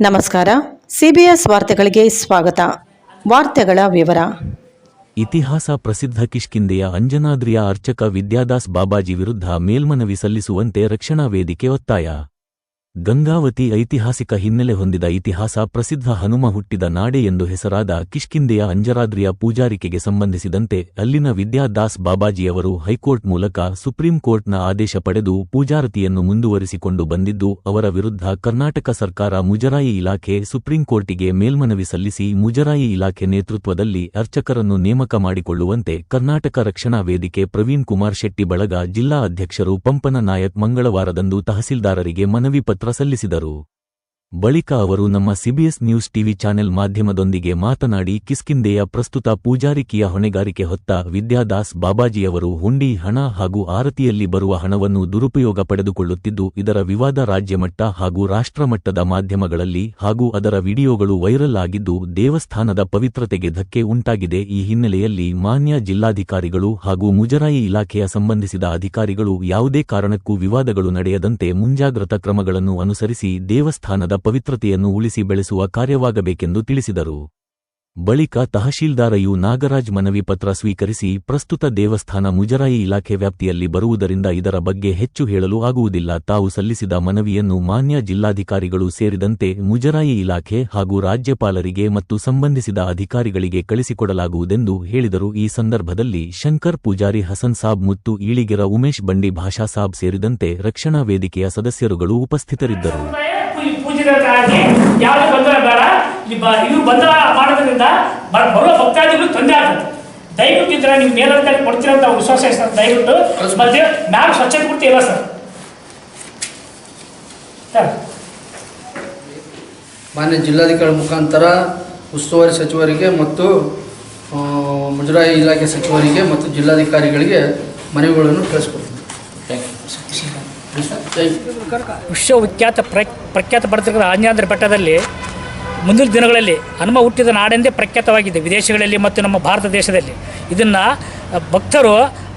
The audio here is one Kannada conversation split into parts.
ನಮಸ್ಕಾರ. ಸಿಬಿಎಸ್ ವಾರ್ತೆಗಳಿಗೆ ಸ್ವಾಗತ. ವಾರ್ತೆಗಳ ವಿವರ. ಇತಿಹಾಸ ಪ್ರಸಿದ್ಧ ಕಿಷ್ಕಿಂದೆಯ ಅಂಜನಾದ್ರಿಯ ಅರ್ಚಕ ವಿದ್ಯಾದಾಸ್ ಬಾಬಾಜಿ ವಿರುದ್ಧ ಮೇಲ್ಮನವಿ ಸಲ್ಲಿಸುವಂತೆ ರಕ್ಷಣಾ ವೇದಿಕೆ ಒತ್ತಾಯ. ಗಂಗಾವತಿ ಐತಿಹಾಸಿಕ ಹಿನ್ನೆಲೆ ಹೊಂದಿದ ಇತಿಹಾಸ ಪ್ರಸಿದ್ಧ ಹನುಮ ಹುಟ್ಟಿದ ನಾಡೆ ಎಂದು ಹೆಸರಾದ ಕಿಷ್ಕಿಂದೆಯ ಅಂಜರಾದ್ರಿಯ ಪೂಜಾರಿಕೆಗೆ ಸಂಬಂಧಿಸಿದಂತೆ ಅಲ್ಲಿನ ವಿದ್ಯಾದಾಸ್ ಬಾಬಾಜಿಯವರು ಹೈಕೋರ್ಟ್ ಮೂಲಕ ಸುಪ್ರೀಂ ಕೋರ್ಟ್ನ ಆದೇಶ ಪಡೆದು ಪೂಜಾರತಿಯನ್ನು ಮುಂದುವರಿಸಿಕೊಂಡು ಬಂದಿದ್ದು, ಅವರ ವಿರುದ್ಧ ಕರ್ನಾಟಕ ಸರ್ಕಾರ ಮುಜರಾಯಿ ಇಲಾಖೆ ಸುಪ್ರೀಂ ಕೋರ್ಟಿಗೆ ಮೇಲ್ಮನವಿ ಸಲ್ಲಿಸಿ ಮುಜರಾಯಿ ಇಲಾಖೆ ನೇತೃತ್ವದಲ್ಲಿ ಅರ್ಚಕರನ್ನು ನೇಮಕ ಮಾಡಿಕೊಳ್ಳುವಂತೆ ಕರ್ನಾಟಕ ರಕ್ಷಣಾ ವೇದಿಕೆ ಪ್ರವೀಣ್ ಕುಮಾರ್ ಶೆಟ್ಟಿ ಬಳಗ ಜಿಲ್ಲಾ ಅಧ್ಯಕ್ಷರು ಪಂಪನ ನಾಯಕ್ ಮಂಗಳವಾರದಂದು ತಹಸೀಲ್ದಾರರಿಗೆ ಮನವಿ ಪತ್ರ ಸಲ್ಲಿಸಿದರು. ಬಳಿಕ ಅವರು ನಮ್ಮ ಸಿಬಿಎಸ್ ನ್ಯೂಸ್ ಟಿವಿ ಚಾನೆಲ್ ಮಾಧ್ಯಮದೊಂದಿಗೆ ಮಾತನಾಡಿ ಕಿಸ್ಕಿಂದೆಯ ಪ್ರಸ್ತುತ ಪೂಜಾರಿಕೆಯ ಹೊಣೆಗಾರಿಕೆ ಹೊತ್ತ ವಿದ್ಯಾದಾಸ್ ಬಾಬಾಜಿಯವರು ಹುಂಡಿ, ಹಣ ಹಾಗೂ ಆರತಿಯಲ್ಲಿ ಬರುವ ಹಣವನ್ನು ದುರುಪಯೋಗ ಪಡೆದುಕೊಳ್ಳುತ್ತಿದ್ದು, ಇದರ ವಿವಾದ ರಾಜ್ಯಮಟ್ಟ ಹಾಗೂ ರಾಷ್ಟ್ರಮಟ್ಟದ ಮಾಧ್ಯಮಗಳಲ್ಲಿ ಹಾಗೂ ಅದರ ವಿಡಿಯೋಗಳು ವೈರಲ್ ಆಗಿದ್ದು, ದೇವಸ್ಥಾನದ ಪವಿತ್ರತೆಗೆ ಧಕ್ಕೆ ಉಂಟಾಗಿದೆ. ಈ ಹಿನ್ನೆಲೆಯಲ್ಲಿ ಮಾನ್ಯ ಜಿಲ್ಲಾಧಿಕಾರಿಗಳು ಹಾಗೂ ಮುಜರಾಯಿ ಇಲಾಖೆಯ ಸಂಬಂಧಿಸಿದ ಅಧಿಕಾರಿಗಳು ಯಾವುದೇ ಕಾರಣಕ್ಕೂ ವಿವಾದಗಳು ನಡೆಯದಂತೆ ಮುಂಜಾಗ್ರತಾ ಕ್ರಮಗಳನ್ನು ಅನುಸರಿಸಿ ದೇವಸ್ಥಾನದ ಪವಿತ್ರತೆಯನ್ನು ಉಳಿಸಿ ಬೆಳೆಸುವ ಕಾರ್ಯವಾಗಬೇಕೆಂದು ತಿಳಿಸಿದರು. ಬಳಿಕ ತಹಶೀಲ್ದಾರಯು ನಾಗರಾಜ್ ಮನವಿ ಪತ್ರ ಸ್ವೀಕರಿಸಿ ಪ್ರಸ್ತುತ ದೇವಸ್ಥಾನ ಮುಜರಾಯಿ ಇಲಾಖೆ ವ್ಯಾಪ್ತಿಯಲ್ಲಿ ಬರುವುದರಿಂದ ಇದರ ಬಗ್ಗೆ ಹೆಚ್ಚು ಹೇಳಲು ಆಗುವುದಿಲ್ಲ. ತಾವು ಸಲ್ಲಿಸಿದ ಮನವಿಯನ್ನು ಮಾನ್ಯ ಜಿಲ್ಲಾಧಿಕಾರಿಗಳು ಸೇರಿದಂತೆ ಮುಜರಾಯಿ ಇಲಾಖೆ ಹಾಗೂ ರಾಜ್ಯಪಾಲರಿಗೆ ಮತ್ತು ಸಂಬಂಧಿಸಿದ ಅಧಿಕಾರಿಗಳಿಗೆ ಕಳಿಸಿಕೊಡಲಾಗುವುದೆಂದು ಹೇಳಿದರು. ಈ ಸಂದರ್ಭದಲ್ಲಿ ಶಂಕರ್ ಪೂಜಾರಿ ಹಸನ್ ಸಾಬ್ ಮತ್ತು ಈಳಿಗೆರ ಉಮೇಶ್ ಬಂಡಿ ಭಾಷಾ ಸಾಬ್ ಸೇರಿದಂತೆ ರಕ್ಷಣಾ ವೇದಿಕೆಯ ಸದಸ್ಯರುಗಳು ಉಪಸ್ಥಿತರಿದ್ದರು. ಪೂಜೆಗಾಗಿ ಯಾವುದೇ ಗೊಂದಲ ಬೇಡ. ಇದು ಗೊಂದಲ ಮಾಡೋದ್ರಿಂದ ಬರೋ ಬರುವ ಭಕ್ತಾದಿಗಳು ತೊಂದರೆ ಆಗುತ್ತೆ. ದಯವಿಟ್ಟು ಇದ್ರೆ ನೀವು ಮೇಲಂತಲ್ಲಿ ಕೊಡ್ತೀರ ಅಂತ ವಿಶ್ವಾಸ ಇದೆ ಸರ್. ದಯವಿಟ್ಟು ಮತ್ತೆ ಮ್ಯಾಮ್ ಸ್ವಚ್ಛತೆ ಪೂರ್ತಿ ಇಲ್ಲ ಸರ್? ಸರ್. ಮಾನ್ಯ ಜಿಲ್ಲಾಧಿಕಾರಿ ಮುಖಾಂತರ ಉಸ್ತುವಾರಿ ಸಚಿವರಿಗೆ ಮತ್ತು ಮುಜರಾಯಿ ಇಲಾಖೆ ಸಚಿವರಿಗೆ ಮತ್ತು ಜಿಲ್ಲಾಧಿಕಾರಿಗಳಿಗೆ ಮನವಿಗಳನ್ನು ಕಳಿಸ್ಕೊಡ್ತೀನಿ. ಥ್ಯಾಂಕ್ ಯು ವಿಶ್ವವಿಖ್ಯಾತ ಪ್ರ, ಪ್ರಖ್ಯಾತ ಪಡೆದಿರುವ ಆಂಜನೇಯ ಬೆಟ್ಟದಲ್ಲಿ ಮುಂದಿನ ದಿನಗಳಲ್ಲಿ ಹನುಮ ಹುಟ್ಟಿದ ನಾಡೆಂದೇ ಪ್ರಖ್ಯಾತವಾಗಿದೆ ವಿದೇಶಗಳಲ್ಲಿ ಮತ್ತು ನಮ್ಮ ಭಾರತ ದೇಶದಲ್ಲಿ. ಇದನ್ನು ಭಕ್ತರು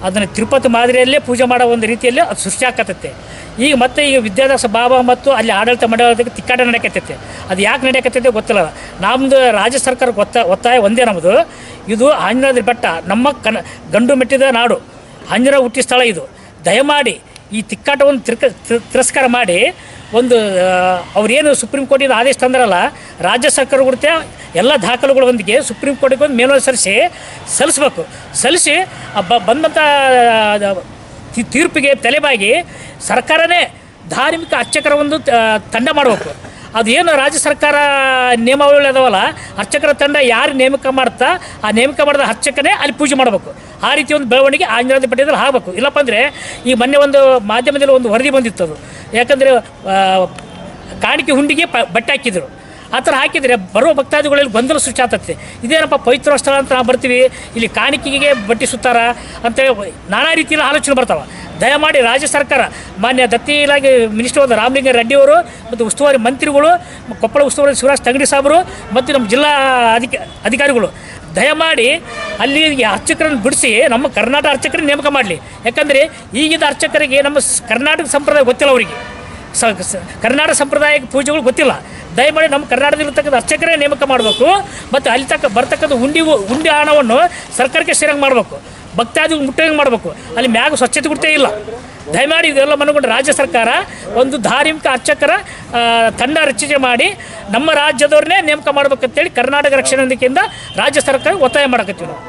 ಅದನ್ನು ತಿರುಪತಿ ಮಾದರಿಯಲ್ಲೇ ಪೂಜೆ ಮಾಡೋ ಒಂದು ರೀತಿಯಲ್ಲಿ ಅದು ಸೃಷ್ಟಿ ಆಕತ್ತೈತೆ ಈಗ ಮತ್ತೆ ಈಗ ವಿದ್ಯಾದಾಸ ಬಾಬಾ ಮತ್ತು ಅಲ್ಲಿ ಆಡಳಿತ ಮಂಡಳಕ್ಕೆ ತಿಕ್ಕಾಟ ನಡೆಯಕತ್ತೈತೆ. ಅದು ಯಾಕೆ ನಡೆಯಕತ್ತೈತೆ ಗೊತ್ತಿಲ್ಲ. ನಮ್ಮದು ರಾಜ್ಯ ಸರ್ಕಾರಕ್ಕೆ ಒತ್ತ ಒತ್ತಾಯ ಒಂದೇ ನಮ್ಮದು ಇದು ಆಂಜನಾದ್ರಿ ಬೆಟ್ಟ, ನಮ್ಮ ಕನ, ಗಂಡು ಮೆಟ್ಟಿದ ನಾಡು. ಆಂಜನ ಹುಟ್ಟಿ ಸ್ಥಳ ಇದು. ದಯಮಾಡಿ ಈ ತಿಕ್ಕಾಟವನ್ನು ತಿರ್ಕ ತಿರಸ್ಕಾರ ಮಾಡಿ ಒಂದು ಅವ್ರೇನು ಸುಪ್ರೀಂ ಕೋರ್ಟಿನ ಆದೇಶ ತಂದ್ರಲ್ಲ, ರಾಜ್ಯ ಸರ್ಕಾರ ಕೊಡುತ್ತೆ ಎಲ್ಲ ದಾಖಲೆಗಳೊಂದಿಗೆ ಸುಪ್ರೀಂ ಕೋರ್ಟಿಗೆ ಒಂದು ಮೇಲ್ಮನವಿ ಸಲ್ಲಿಸಿ ಸಲ್ಲಿಸ್ಬೇಕು. ಸಲ್ಲಿಸಿ ಬಂದಂಥ ತೀರ್ಪಿಗೆ ತಲೆಬಾಗಿ ಸರ್ಕಾರನೇ ಧಾರ್ಮಿಕ ಅರ್ಚಕರ ಒಂದು ತಂಡ ಮಾಡಬೇಕು. ಅದೇನು ರಾಜ್ಯ ಸರ್ಕಾರ ನಿಯಮಾವಳಿ ಅದಾವಲ್ಲ, ಅರ್ಚಕರ ತಂಡ ಯಾರು ನೇಮಕ ಮಾಡ್ತಾ, ಆ ನೇಮಕ ಮಾಡಿದ ಅರ್ಚಕನೇ ಅಲ್ಲಿ ಪೂಜೆ ಮಾಡಬೇಕು. ಆ ರೀತಿ ಒಂದು ಬೆಳವಣಿಗೆ ಆಂಜನಾದ ಪಟ್ಟಿಯಲ್ಲಿ ಆಗಬೇಕು. ಇಲ್ಲಪ್ಪ ಅಂದರೆ ಈ ಮೊನ್ನೆ ಒಂದು ಮಾಧ್ಯಮದಲ್ಲಿ ಒಂದು ವರದಿ ಬಂದಿತ್ತು ಅದು. ಯಾಕಂದರೆ ಕಾಣಿಕೆ ಹುಂಡಿಗೆ ಪ, ಬಟ್ಟೆ ಹಾಕಿದರು. ಆ ಥರ ಹಾಕಿದರೆ ಬರುವ ಭಕ್ತಾದಿಗಳಲ್ಲಿ ಗೊಂದಲ ಸೃಷ್ಟಿ ಇದೇನಪ್ಪ ಪವಿತ್ರ ಸ್ಥಳ ಅಂತ ನಾವು ಬರ್ತೀವಿ, ಇಲ್ಲಿ ಕಾಣಿಕೆಗೆ ಬಟ್ಟೆ ಸುತ್ತಾರ ಅಂತೇಳಿ ನಾನಾ ರೀತಿಯಲ್ಲಿ ಆಲೋಚನೆ ಬರ್ತಾವೆ. ದಯಮಾಡಿ ರಾಜ್ಯ ಸರ್ಕಾರ, ಮಾನ್ಯ ದತ್ತಿ ಇಲಾಖೆ ಮಿನಿಸ್ಟರ್ ರಾಮಲಿಂಗ ರೆಡ್ಡಿ ಅವರು ಮತ್ತು ಉಸ್ತುವಾರಿ ಮಂತ್ರಿಗಳು, ಕೊಪ್ಪಳ ಉಸ್ತುವಾರಿ ಶಿವರಾಜ್ ತಂಗಡಿ ಸಾಬರು ಮತ್ತು ನಮ್ಮ ಜಿಲ್ಲಾ ಅಧಿಕ, ಅಧಿಕಾರಿಗಳು, ದಯಮಾಡಿ ಅಲ್ಲಿ ಅರ್ಚಕರನ್ನು ಬಿಡಿಸಿ, ನಮ್ಮ ಕರ್ನಾಟಕ ಅರ್ಚಕರನ್ನು ನೇಮಕ ಮಾಡಲಿ. ಯಾಕಂದರೆ ಈಗಿದ್ದ ಅರ್ಚಕರಿಗೆ ನಮ್ಮ ಕರ್ನಾಟಕ ಸಂಪ್ರದಾಯ ಗೊತ್ತಿಲ್ಲ ಅವರಿಗೆ. ಸ- ಕರ್ನಾಟಕ ಸಂಪ್ರದಾಯಕ್ಕೆ ಪೂಜೆಗಳು ಗೊತ್ತಿಲ್ಲ. ದಯಮಾಡಿ ನಮ್ಮ ಕರ್ನಾಟಕದಲ್ಲಿರ್ತಕ್ಕಂಥ ಅರ್ಚಕರೇ ನೇಮಕ ಮಾಡಬೇಕು ಮತ್ತು ಅಲ್ಲಿ ತಕ್ಕ, ಬರ್ತಕ್ಕಂಥ ಉಂಡಿ ಉಂಡಿ ಹಣವನ್ನು ಸರ್ಕಾರಕ್ಕೆ ಸೇರಂಗೆ ಮಾಡಬೇಕು. ಭಕ್ತಾದಿಗಳು ಮುಟ್ಟಂಗೆ ಮಾಡಬೇಕು. ಅಲ್ಲಿ ಮ್ಯಾಗ ಸ್ವಚ್ಛತೆ ಕೊಡ್ತೇ ಇಲ್ಲ. ದಯಮಾಡಿ ಇದೆಲ್ಲ ಮನಗೊಂಡು ರಾಜ್ಯ ಸರ್ಕಾರ ಒಂದು ಧಾರ್ಮಿಕ ಅರ್ಚಕರ ತಂಡ ರಚನೆ ಮಾಡಿ ನಮ್ಮ ರಾಜ್ಯದವ್ರನ್ನೇ ನೇಮಕ ಮಾಡ್ಬೇಕಂತೇಳಿ ಕರ್ನಾಟಕ ರಕ್ಷಣಾ ವೇದಿಕೆಯಿಂದ ರಾಜ್ಯ ಸರ್ಕಾರ ಒತ್ತಾಯ ಮಾಡಕತ್ತೀವಿ ನಾವು.